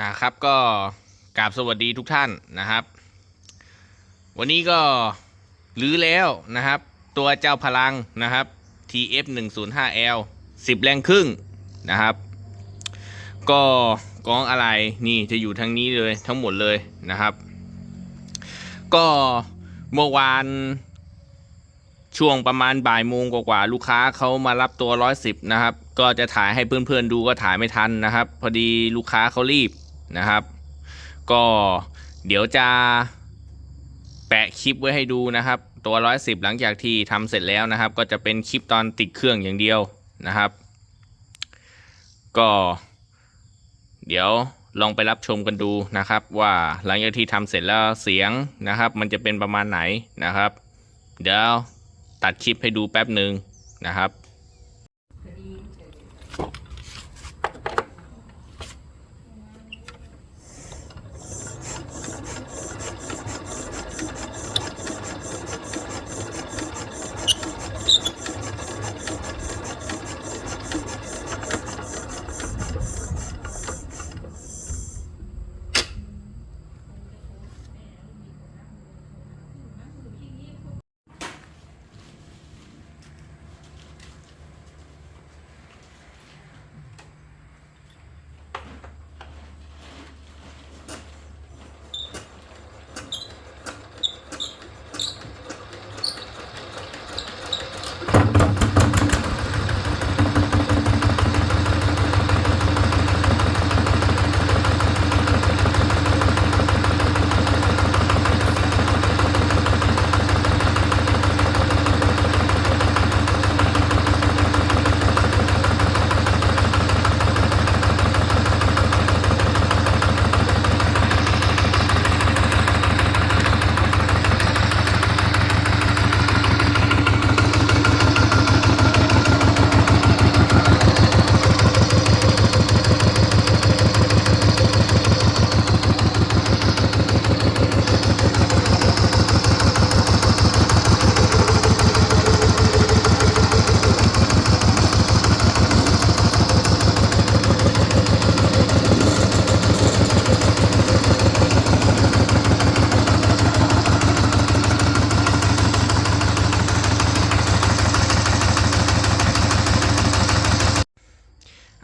อ่าครับก็กราบสวัสดีทุกท่านนะครับ วันนี้ก็รื้อแล้วนะครับ ตัวเจ้าพลังนะครับ TF 1 0 5 L 10 แรงครึ่งนะครับ ก็กองอะไรนี่จะอยู่ทางนี้เลยทั้งหมดเลยนะครับ ก็เมื่อวานช่วงประมาณบ่ายโมงกว่าๆลูกค้าเขามารับตัว 110 นะครับ ก็จะถ่ายให้เพื่อนๆดูก็ถ่ายไม่ทันนะครับ พอดีลูกค้าเขารีบ นะครับ ก็เดี๋ยวจะแปะคลิปไว้ให้ดูนะครับ ตัว 110 หลังจากที่ทำเสร็จแล้วนะครับ ก็จะเป็นคลิปตอนติดเครื่องอย่างเดียวนะครับ ก็เดี๋ยวลองไปรับชมกันดูนะครับ ว่าหลังจากที่ทำเสร็จแล้วเสียงนะครับ มันจะเป็นประมาณไหนนะครับ เดี๋ยวตัดคลิปให้ดูแป๊บหนึ่งนะครับ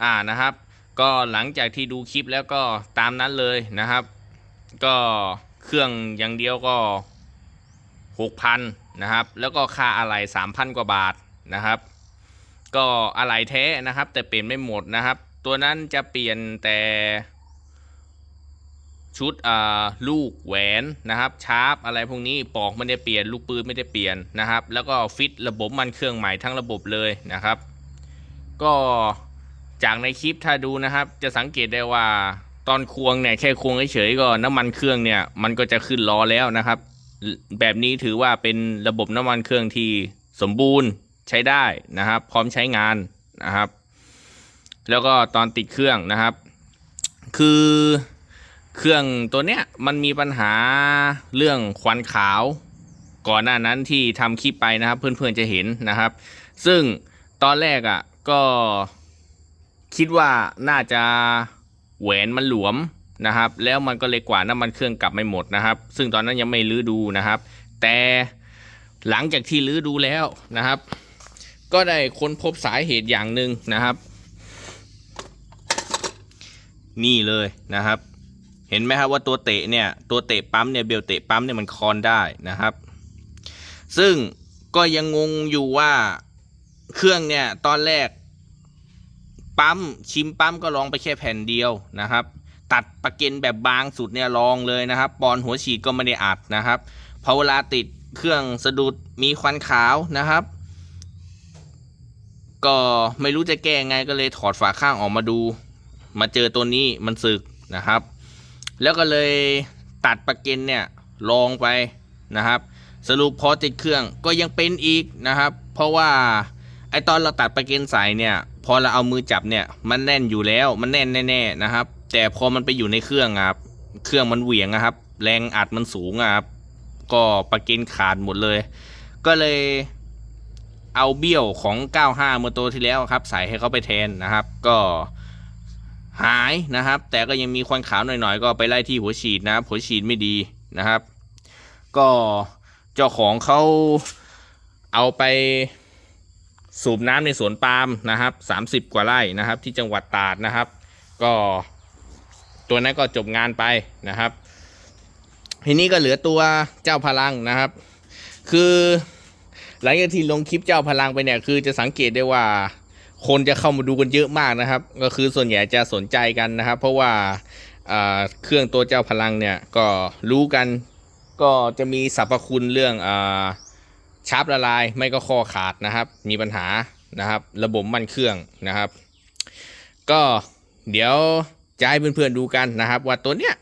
อ่านะครับ ก็หลังจากที่ดูคลิปแล้วก็ตามนั้นเลยนะครับ ก็เครื่องอย่างเดียวก็หกพันนะครับ แล้วก็ค่าอะไหล่สามพันกว่าบาทนะครับ ก็อะไหล่แท้นะครับ แต่เปลี่ยนไม่หมดนะครับ ตัวนั้นจะเปลี่ยนแต่ชุดลูกแหวนนะครับชาร์ปอะไรพวกนี้ปอกไม่ได้เปลี่ยนลูกปืนไม่ได้เปลี่ยนนะครับ แล้วก็ฟิตระบบมันเครื่องใหม่ทั้งระบบเลยนะครับ ก็ จากในคลิปถ้าดูนะครับ จะสังเกตได้ว่าตอนควงเนี่ยแค่ควงเฉยๆก็น้ำมันเครื่องเนี่ยมันก็จะขึ้นล้อแล้วนะครับ แบบนี้ถือว่าเป็นระบบน้ำมันเครื่องที่สมบูรณ์ใช้ได้นะครับ พร้อมใช้งานนะครับ แล้วก็ตอนติดเครื่องนะครับ คือเครื่องตัวเนี้ยมันมีปัญหาเรื่องควันขาว ก่อนหน้านั้นที่ทำคลิปไปนะครับ เพื่อนๆจะเห็นนะครับ ซึ่งตอนแรกอะก็ คิดว่าน่าจะแหวนมันหลวมนะครับ แล้วมันก็เลยกว่าน้ำมันเครื่องกลับไม่หมดนะครับ ซึ่งตอนนั้นยังไม่รื้อดูนะครับ แต่หลังจากที่รื้อดูแล้วนะครับ ก็ได้ค้นพบสาเหตุอย่างหนึ่งนะครับ นี่เลยนะครับ เห็นไหมครับว่าตัวเตะเนี่ยตัวเตะปั๊มเนี่ยเบลเตะปั๊มเนี่ยมันคอนได้นะครับ ซึ่งก็ยังงงอยู่ว่าเครื่องเนี่ยตอนแรก ปั๊มชิมปั๊มก็ลองไปแค่แผ่นเดียวนะครับ ตัดประเก็นแบบบางสุดเนี่ยลองเลยนะครับ ปอนหัวฉีดก็ไม่ได้อัดนะครับพอเวลาติดเครื่องสะดุดมีควันขาวนะครับ ก็ไม่รู้จะแก้ไงก็เลยถอดฝาข้างออกมาดู มาเจอตัวนี้มันสึกนะครับ แล้วก็เลยตัดประเก็นเนี่ยลองไปนะครับ สรุปพอติดเครื่องก็ยังเป็นอีกนะครับ เพราะว่า อตอนเราตัดประเก็นใส่เนี่ย พอเราเอามือจับเนี่ย มันแน่นอยู่แล้วมันแน่นแน่ๆนะครับ แต่พอมันไปอยู่ในเครื่องครับ เครื่องมันเหวี่ยงอะครับ แรงอัดมันสูงครับ ก็ประเก็นขาดหมดเลย ก็เลยเอาเบี้ยวของ 95 เมื่อตัวที่แล้วครับ ใส่ให้เขาไปแทนนะครับ ก็หายนะครับ แต่ก็ยังมีควันขาวหน่อยๆ ก็ไปไล่ที่หัวฉีดนะครับ หัวฉีดไม่ดีนะครับ ก็เจ้าของเขาเอาไป สูบน้ำในสวนปาล์มนะครับสามสิบกว่าไร่นะครับ ที่จังหวัดตราดนะครับ ก็ตัวนั้นก็จบงานไปนะครับ ทีนี้ก็เหลือตัวเจ้าพลังนะครับ คือหลังจากที่ลงคลิปเจ้าพลังไปเนี่ย คือจะสังเกตได้ว่าคนจะเข้ามาดูกันเยอะมากนะครับ ก็คือส่วนใหญ่จะสนใจกันนะครับ เพราะว่าเครื่องตัวเจ้าพลังเนี่ยก็รู้กันก็จะมีสรรพคุณเรื่องอา ชาร์ปละลายไม่ก็คอขาดนะครับ มีปัญหานะครับ ระบบมันเครื่องนะครับ ก็เดี๋ยวจะให้เพื่อนๆดูกันนะครับ ว่าตัวเนี้ย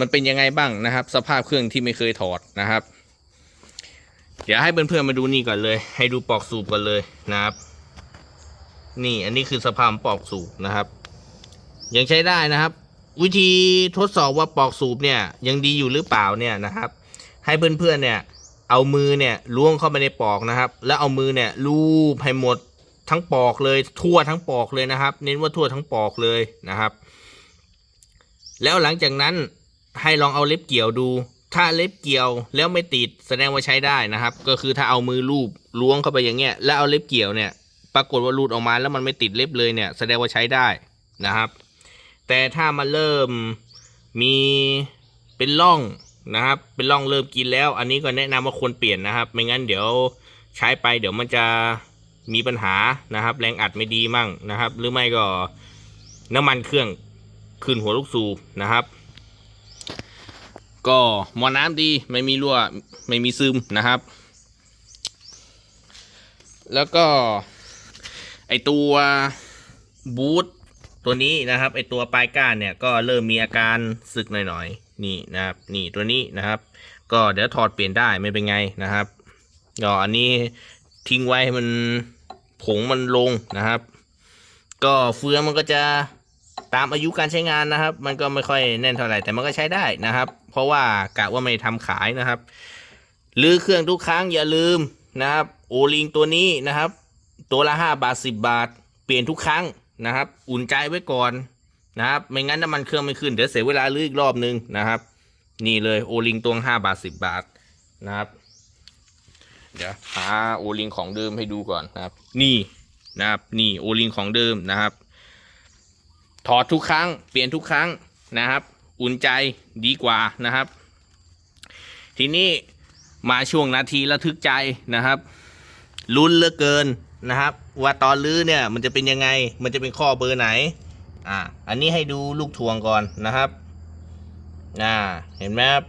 มันเป็นยังไงบ้างนะครับ สภาพเครื่องที่ไม่เคยถอดนะครับ เดี๋ยวให้เพื่อนๆมาดูนี่ก่อนเลย ให้ดูปลอกสูบก่อนเลยนะครับ นี่อันนี้คือสภาพปลอกสูบนะครับ ยังใช้ได้นะครับ วิธีทดสอบว่าปลอกสูบเนี่ยยังดีอยู่หรือเปล่าเนี่ยนะครับ ให้เพื่อนๆเนี่ย เอามือเนี่ยล้วงเข้าไปในปอกนะครับ แล้วเอามือเนี่ยลูบให้หมดทั้งปอกเลยทั่วทั้งปอกเลยนะครับ เน้นว่าทั่วทั้งปอกเลยนะครับ แล้วหลังจากนั้นให้ลองเอาเล็บเกี่ยวดู ถ้าเล็บเกี่ยวแล้วไม่ติดแสดงว่าใช้ได้นะครับ ก็คือถ้าเอามือลูบล้วงเข้าไปอย่างเงี้ย แล้วเอาเล็บเกี่ยวเนี่ย ปรากฏว่ารูดออกมาแล้วมันไม่ติดเล็บเลยเนี่ย แสดงว่าใช้ได้นะครับ แต่ถ้ามันเริ่มมีเป็นร่อง นะครับ เป็นร่องเริ่มกินแล้ว อันนี้ก็แนะนำว่าควรเปลี่ยนนะครับ ไม่งั้นเดี๋ยวใช้ไปเดี๋ยวมันจะมีปัญหานะครับ แรงอัดไม่ดีมั่งนะครับ หรือไม่ก็น้ำมันเครื่องขึ้นหัวลูกสูบนะครับ ก็หมอน้ำดีไม่มีรั่วไม่มีซึมนะครับ แล้วก็ไอตัวบูทตัวนี้นะครับไอตัวปลายก้านเนี่ยก็เริ่มมีอาการสึกหน่อยๆ นี่นะครับนี่ตัวนี้นะครับ ก็เดี๋ยวถอดเปลี่ยนได้ไม่เป็นไงนะครับก็อันนี้ทิ้งไว้ให้มันผงมันลงนะครับ ก็เฟืองมันก็จะตามอายุการใช้งานนะครับ มันก็ไม่ค่อยแน่นเท่าไหร่แต่มันก็ใช้ได้นะครับ เพราะว่ากะว่าไม่ทำขายนะครับหรือเครื่องทุกครั้งอย่าลืมนะครับ โอลิงตัวนี้นะครับ ตัวละห้าบาทสิบาท เปลี่ยนทุกครั้งนะครับ อุ่นใจไว้ก่อน นะครับ ไม่งั้นน้ำมันเครื่องไม่ขึ้น เดี๋ยวเสียเวลาลื้ออีกรอบนึงนะครับ นี่เลยโอลิงตัวห้าบาทสิบาทนะครับ เดี๋ยวหาโอลิงของเดิมให้ดูก่อนนะครับ นี่นะครับ นี่โอลิงของเดิมนะครับ ถอดทุกครั้ง เปลี่ยนทุกครั้งนะครับ อุ่นใจดีกว่านะครับ ทีนี้มาช่วงนาทีระทึกใจนะครับลุ้นเหลือเกินนะครับ ว่าตอนลื้อเนี่ยมันจะเป็นยังไง มันจะเป็นข้อเบอร์ไหน อ่า อันนี้ให้ดูลูกทวงก่อนนะครับ อ่า เห็นไหมครับ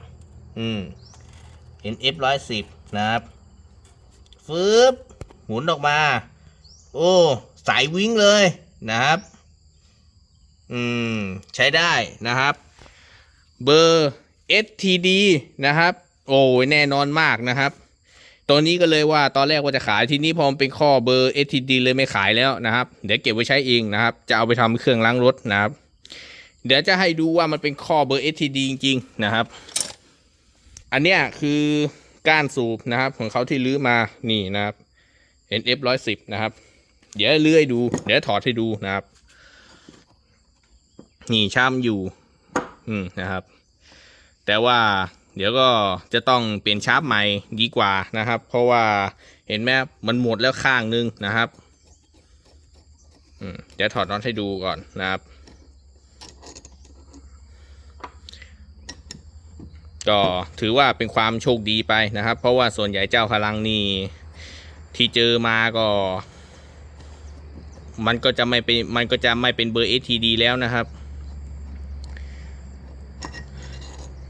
อืม เห็น F ร้อยสิบนะครับ ฟืบหมุนออกมา โอ้ สายวิ่งเลยนะครับ อืม ใช้ได้นะครับ เบอร์ STD นะครับ โอ้ยแน่นอนมากนะครับ ตัวนี้ก็เลยว่าตอนแรกว่าจะขายทีนี้พอมเป็นข้อเบอร์ STD เลยไม่ขายแล้วนะครับ เดี๋ยวเก็บไว้ใช้เองนะครับ จะเอาไปทำเครื่องล้างรถนะครับ เดี๋ยวจะให้ดูว่ามันเป็นข้อเบอร์ STD จริงๆนะครับ อันเนี้ยคือก้านสูบนะครับ ของเขาที่ลื้อมานี่นะครับ NF ร้อยสิบนะครับ เดี๋ยวเลื่อยดู เดี๋ยวถอดให้ดูนะครับ นี่ช่ำอยู่ อืมนะครับ แต่ว่า เดี๋ยวก็จะต้องเปลี่ยนชาร์ปใหม่ดีกว่านะครับ เพราะว่าเห็นไหมมันหมดแล้วข้างนึงนะครับเดี๋ยวถอดน็อตให้ดูก่อนนะครับ ก็ถือว่าเป็นความโชคดีไปนะครับ เพราะว่าส่วนใหญ่เจ้าพลังนี่ที่เจอมาก็มันก็จะไม่เป็นมันก็จะไม่เป็นเบอร์ STD แล้วนะครับ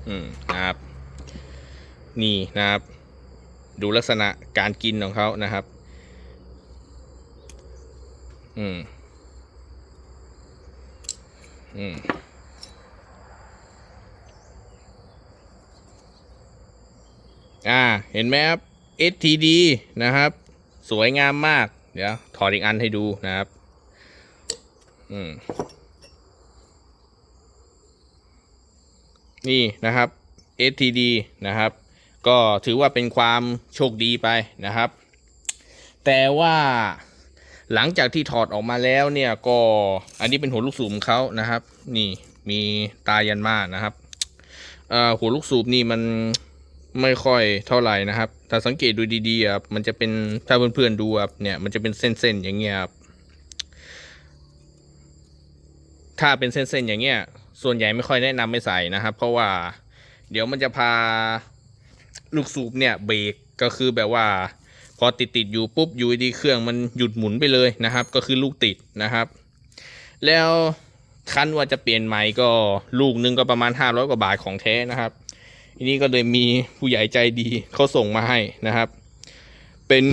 อืม ครับ นี่นะครับ ดูลักษณะการกินของเขานะครับ อืม อืมอ่า เห็นไหมครับ STD นะครับ สวยงามมาก เดี๋ยว ถอดอีกอันให้ดูนะครับ อืม นี่นะครับ STD นะครับ ก็ถือว่าเป็นความโชคดีไปนะครับ แต่ว่าหลังจากที่ถอดออกมาแล้วเนี่ยก็อันนี้เป็นหัวลูกสูบเขานะครับ นี่มีตายันมานะครับหัวลูกสูบนี่มันไม่ค่อยเท่าไหร่นะครับ ถ้าสังเกตดูดีๆอะมันจะเป็นถ้าเพื่อนๆดูอะเนี่ยมันจะเป็นเส้นๆอย่างเงี้ยครับถ้าเป็นเส้นๆอย่างเงี้ย ส่วนใหญ่ไม่ค่อยแนะนำไม่ใส่นะครับ เพราะว่าเดี๋ยวมันจะพา ลูกสูบเนี่ยเบรกก็คือแบบว่า พอติดติดอยู่ปุ๊บอยู่ดีเครื่องมันหยุดหมุนไปเลยนะครับ ก็คือลูกติดนะครับ แล้วคันว่าจะเปลี่ยนใหม่ก็ลูกนึงก็ประมาณ 500 กว่าบาทของแท้นะครับทีนี้ก็เลยมีผู้ใหญ่ใจดีเขาส่งมาให้นะครับ เป็น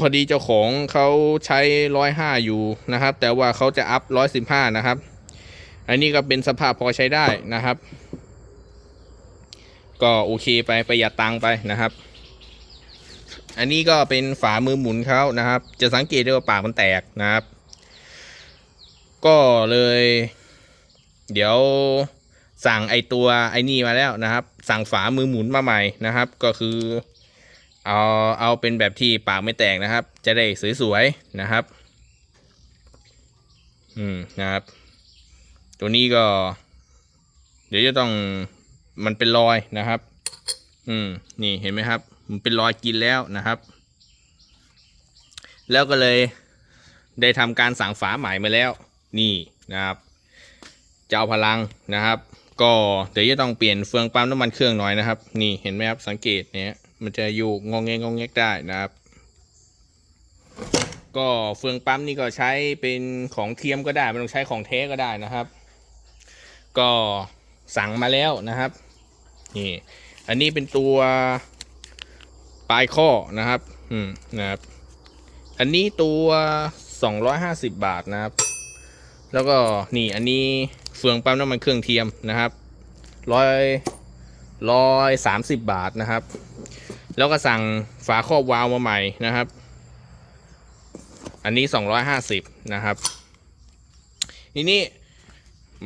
พอดีเจ้าของเขาใช้ร้อยห้าอยู่นะครับ แต่ว่าเขาจะอัพร้อยสิบห้านะครับ อันนี้ก็เป็นสภาพพอใช้ได้นะครับ ก็โอเคไปประหยัดตังค์ไปนะครับ อันนี้ก็เป็นฝามือหมุนเขานะครับ จะสังเกตได้ว่าปากมันแตกนะครับ ก็เลย เดี๋ยวสั่งไอตัวไอนี่มาแล้วนะครับ สั่งฝามือหมุนมาใหม่นะครับ ก็คือเอาเอาเป็นแบบที่ปากไม่แตกนะครับ จะได้สวยๆนะครับ อืมนะครับ ตัวนี้ก็ เดี๋ยวจะต้อง มันเป็นรอยนะครับ อืม นี่เห็นไหมครับ มันเป็นรอยกินแล้วนะครับ แล้วก็เลยได้ทำการสั่งฝาใหม่มาแล้ว นี่นะครับเจ้าพลังนะครับ ก็เดี๋ยวจะต้องเปลี่ยนเฟืองปั๊มน้ำมันเครื่องหน่อยนะครับ นี่เห็นไหมครับสังเกตเนี้ยมันจะอยู่งองแงงงองแงกได้นะครับ ก็เฟืองปั๊มนี่ก็ใช้เป็นของเทียมก็ได้ไม่ต้องใช้ของแท้ก็ได้นะครับ ก็สั่งมาแล้วนะครับ นี่ อันนี้เป็นตัวปลายข้อนะครับ อืมนะครับ อันนี้ตัว250บาทนะครับ แล้วก็นี่อันนี้เฟืองปั๊มน้ำมันเครื่องเทียมนะครับร้อยร้อยสามสิบบาทนะครับ แล้วก็สั่งฝาครอบวาล์วมาใหม่นะครับ อันนี้250นะครับทีนี้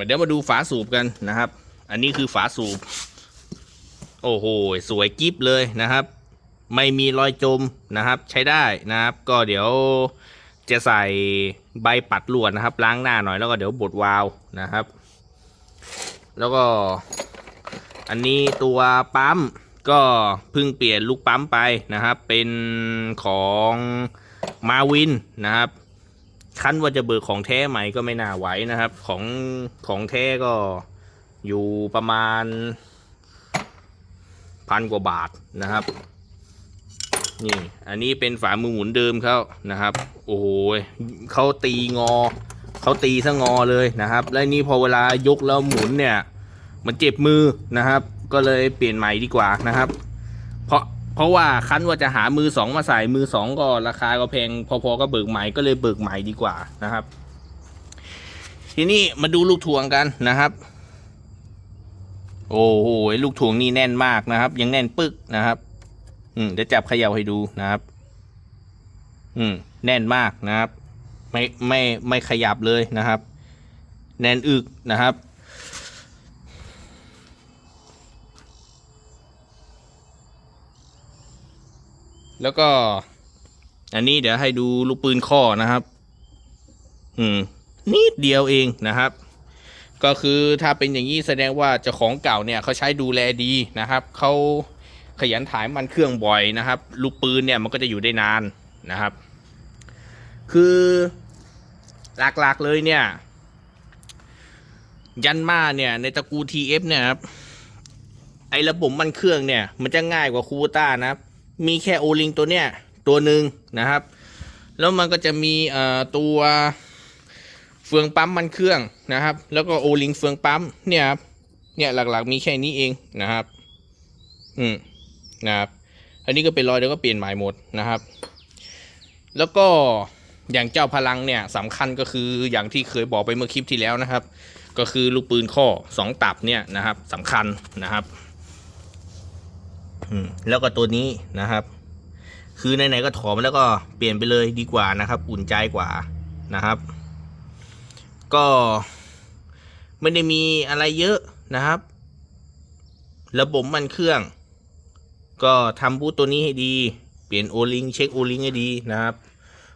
เดี๋ยวมาดูฝาสูบกันนะครับ อันนี้คือฝาสูบ โอ้โห สวยกิฟเลยนะครับ ไม่มีรอยจมนะครับใช้ได้นะครับ ก็เดี๋ยวจะใส่ใบปัดลวดนะครับ ล้างหน้าหน่อยแล้วก็เดี๋ยวบดวาล์วนะครับ แล้วก็อันนี้ตัวปั๊มก็เพิ่งเปลี่ยนลูกปั๊มไปนะครับ เป็นของมาวินนะครับคั้นว่าจะเบิกของแท้ใหม่ก็ไม่น่าไหวนะครับ ของของแท้ก็อยู่ประมาณ พันกว่าบาทนะครับ นี่ อันนี้เป็นฝามือหมุนเดิมเขานะครับ โอ้โหเขาตีงอเขาตีซะงอเลยนะครับ แล้วนี่พอเวลายกแล้วหมุนเนี่ย มันเจ็บมือนะครับ ก็เลยเปลี่ยนใหม่ดีกว่านะครับ เพราะเพราะว่าคันว่าจะหามือสองมาใส่มือสองก็ราคาก็แพงพอๆก็เบิกใหม่ก็เลยเบิกใหม่ดีกว่านะครับ ทีนี้มาดูลูกถ่วงกันนะครับ โอ้โหลูกถ่วงนี่แน่นมากนะครับ ยังแน่นปึกนะครับ อืมเดี๋ยวจับเขย่าให้ดูนะครับ อืม แน่นมากนะครับ ไม่ไม่ไม่ขยับเลยนะครับ แน่นอึกนะครับแล้วก็ อันนี้เดี๋ยวให้ดูลูกปืนข้อนะครับ อืมนิดเดียวเองนะครับ ก็คือถ้าเป็นอย่างนี้แสดงว่าเจ้าของเก่าเนี่ยเขาใช้ดูแลดีนะครับเขาขยันถ่ายมันเครื่องบ่อยนะครับ ลูกปืนเนี่ยมันก็จะอยู่ได้นานนะครับ คือหลักๆเลยเนี่ย ยันมาเนี่ยในตระกูล TF เนี่ยครับไอระบบมันเครื่องเนี่ย มันจะง่ายกว่าคูต้านะครับมีแค่โอลิงตัวเนี้ยตัวหนึ่งนะครับ แล้วมันก็จะมีเอ่อตัว เฟืองปั๊มมันเครื่องนะครับ แล้วก็โอลิงเฟืองปั๊มเนี่ยครับเนี่ยหลักๆ มีแค่นี้เองนะครับ อืมนะครับอันนี้ก็เป็นรอยเดี๋ยวก็เปลี่ยนใหม่หมดนะครับ แล้วก็อย่างเจ้าพลังเนี่ยสำคัญก็คืออย่างที่เคยบอกไปเมื่อคลิปที่แล้วนะครับ ก็คือลูกปืนข้อสองตับเนี่ยนะครับสำคัญนะครับอืมแล้วก็ตัวนี้นะครับ คือไหนๆก็ถอมแล้วก็เปลี่ยนไปเลยดีกว่านะครับ อุ่นใจกว่านะครับ ก็ไม่ได้มีอะไรเยอะนะครับ ระบบมันเครื่อง ก็ทำบูตตัวนี้ให้ดี เปลี่ยนโอลิงเช็คโอลิงให้ดีนะครับ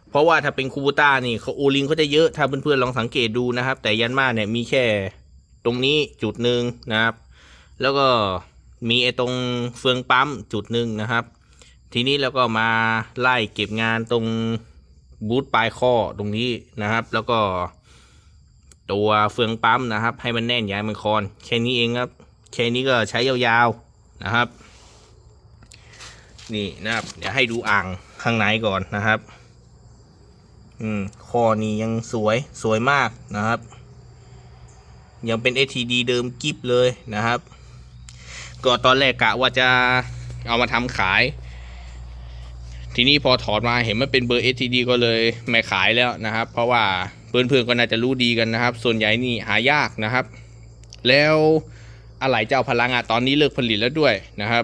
เพราะว่าถ้าเป็นคูบูต้านี่เขาโอลิงเขาจะเยอะถ้าเพื่อนๆลองสังเกตดูนะครับ แต่ยันมาเนี่ยมีแค่ตรงนี้จุดหนึ่งนะครับ แล้วก็มีไอ้ตรงเฟืองปั๊มจุดหนึ่งนะครับ ทีนี้เราก็มาไล่เก็บงานตรงบูทปลายข้อตรงนี้นะครับ แล้วก็ ตัวเฟืองปั๊มนะครับ ให้มันแน่นย่าให้มันคอนแค่นี้เองครับแค่นี้ก็ใช้ยาวๆนะครับ นี่นะครับ เดี๋ยวให้ดูอ่างข้างในก่อนนะครับ อืมคอนี้ยังสวยสวยมากนะครับ ยังเป็น ATD เดิมกิฟเลยนะครับ ก็ตอนแรกกะว่าจะเอามาทำขายทีนี้พอถอดมาเห็นมันเป็นเบอร์ STD ก็เลยไม่ขายแล้วนะครับ เพราะว่า เพื่อนๆก็น่าจะรู้ดีกันนะครับ ส่วนใหญ่นี่หายากนะครับ แล้วอะไหล่เจ้าพลังอะตอนนี้เลิกผลิตแล้วด้วยนะครับ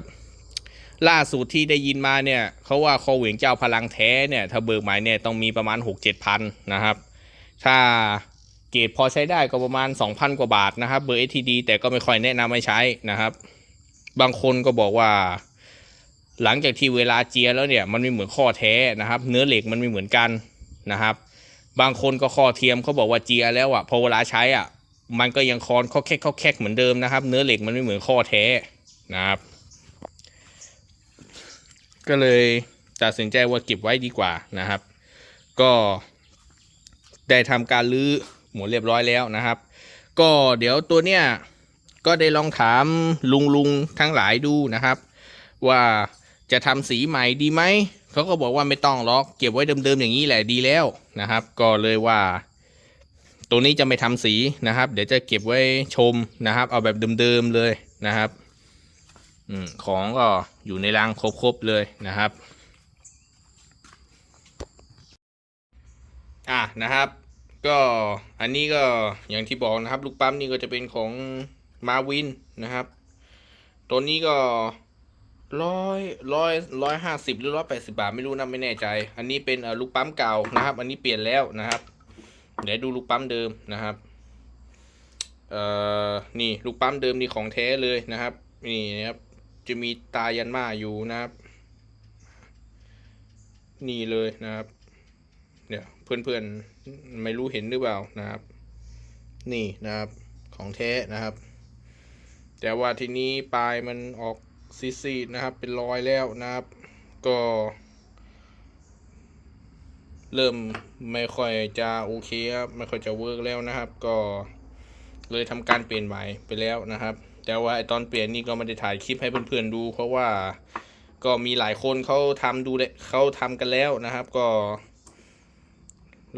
ล่าสุดที่ได้ยินมาเนี่ยเขาว่าคอเหวียงเจ้าพลังแท้เนี่ยถ้าเบิกหมายเนี่ยต้องมีประมาณ 6 7พันนะครับ ถ้าเกรดพอใช้ได้ก็ประมาณ 2,000 กว่าบาทนะครับ เบอร์ STD แต่ก็ไม่ค่อยแนะนำให้ใช้นะครับ บางคนก็บอกว่า หลังจากที่เวลาเจียแล้วเนี่ยมันไม่เหมือนข้อแท้นะครับ เนื้อเหล็กมันไม่เหมือนกันนะครับ บางคนก็ข้อเทียมเขาบอกว่าเจียแล้วอะพอเวลาใช้อะ มันก็ยังคอนข้อแคกข้อแคกเหมือนเดิมนะครับ เนื้อเหล็กมันไม่เหมือนข้อแท้นะครับ ก็เลยตัดสินใจว่าเก็บไว้ดีกว่านะครับ ก็ได้ทำการรื้อหมดเรียบร้อยแล้วนะครับ ก็เดี๋ยวตัวเนี้ยก็ได้ลองถามลุงลุงๆทั้งหลายดูนะครับ ว่าจะทำสีใหม่ดีไหม เขาก็บอกว่าไม่ต้องหรอกเก็บไว้เดิมๆอย่างนี้แหละดีแล้วนะครับ ก็เลยว่า ตัวนี้จะไม่ทำสีนะครับ เดี๋ยวจะเก็บไว้ชมนะครับ เอาแบบเดิมๆเลยนะครับอของก็อยู่ในรังครบๆเลยนะครับอะนะครับ ก็อันนี้ก็อย่างที่บอกนะครับ ลูกปั๊มนี่ก็จะเป็นของมาวินนะครับ ตัวนี้ก็ ร้อยร้อยร้อยห้าสิบหรือร้อยแปดสิบาทไม่รู้นะไม่แน่ใจ อันนี้เป็นลูกปั๊มเก่านะครับ อันนี้เปลี่ยนแล้วนะครับเดี๋ยวดูลูกปั๊มเดิมนะครับเอ่อนี่ลูกปั๊มเดิมนี่ของแท้เลยนะครับ นี่นะครับจะมีตายันมาอยู่นะครับ นี่เลยนะครับเนี่ยวเพื่อนๆไม่รู้เห็นหรือเปล่านะครับ นี่นะครับของแท้นะครับ แต่ว่าทีนี้ปลายมันออก ซีดๆนะครับ เป็นรอยแล้วนะครับ ก็ เริ่มไม่ค่อยจะโอเคครับ ไม่ค่อยจะเวิร์กแล้วนะครับ ก็เลยทำการเปลี่ยนใหม่ไปแล้วนะครับ แต่ว่าไอตอนเปลี่ยนนี่ก็ไม่ได้ถ่ายคลิปให้เพื่อนๆดู เพราะว่าก็มีหลายคนเขาทำดูเลยเขาทำกันแล้วนะครับ ก็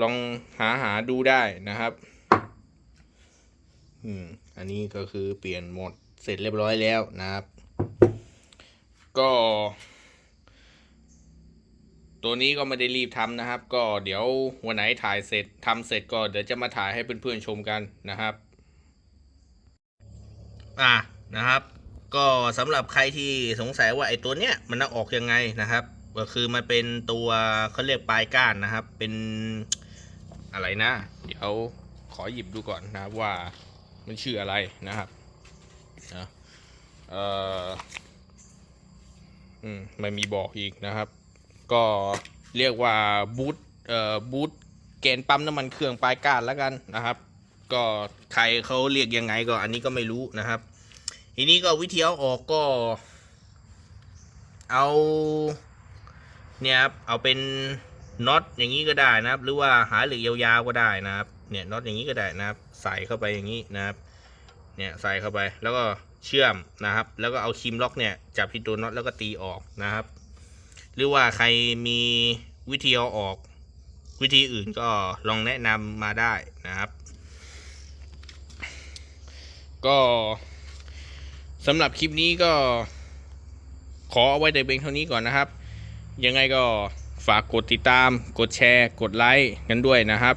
ลองหาหาดูได้นะครับอืม อันนี้ก็คือเปลี่ยนหมดเสร็จเรียบร้อยแล้วนะครับ ก็ ตัวนี้ก็ไม่ได้รีบทำนะครับ ก็เดี๋ยววันไหนถ่ายเสร็จทำเสร็จก็เดี๋ยวจะมาถ่ายให้เพื่อนๆชมกันนะครับ อะนะครับ ก็สำหรับใครที่สงสัยว่าไอ้ตัวเนี้ยมันออกยังไงนะครับ ก็คือมันเป็นตัวเขาเรียกปลายก้านนะครับ เป็นอะไรนะ เดี๋ยวขอหยิบดูก่อนนะครับว่ามันชื่ออะไรนะครับนะเอ่อ อืมไม่มีบอกอีกนะครับ ก็เรียกว่าบูทเอ่อบูทเกณฑ์ปั๊มน้ำมันเครื่องปลายก้านแล้วกันนะครับ ก็ใครเขาเรียกยังไงก็อันนี้ก็ไม่รู้นะครับ ทีนี้ก็วิธีเอาออกก็ เอาเนี่ยครับเอาเป็นน็อตอย่างนี้ก็ได้นะครับ หรือว่าหาเหล็กยาวๆก็ได้นะครับ เนี่ยน็อตอย่างนี้ก็ได้นะครับ ใส่เข้าไปอย่างนี้นะครับ เนี่ยใส่เข้าไปแล้วก็เชื่อมนะครับ แล้วก็เอาครีมล็อกเนี่ยจับที่ตัวน็อตแล้วก็ตีออกนะครับ หรือว่าใครมีวิธีเอาออก วิธีอื่นก็ลองแนะนำมาได้นะครับ ก็สำหรับคลิปนี้ก็ขอเอาไว้แต่เพียงเท่านี้ก่อนนะครับ ยังไงก็ฝากกดติดตาม กดแชร์ กดไลค์กันด้วยนะครับ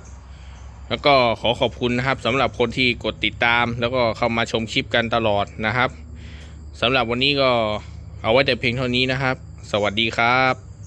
แล้วก็ขอขอบคุณนะครับสำหรับคนที่กดติดตาม แล้วก็เข้ามาชมคลิปกันตลอดนะครับสำหรับวันนี้ก็เอาไว้แต่เพียงเท่านี้นะครับ สวัสดีครับ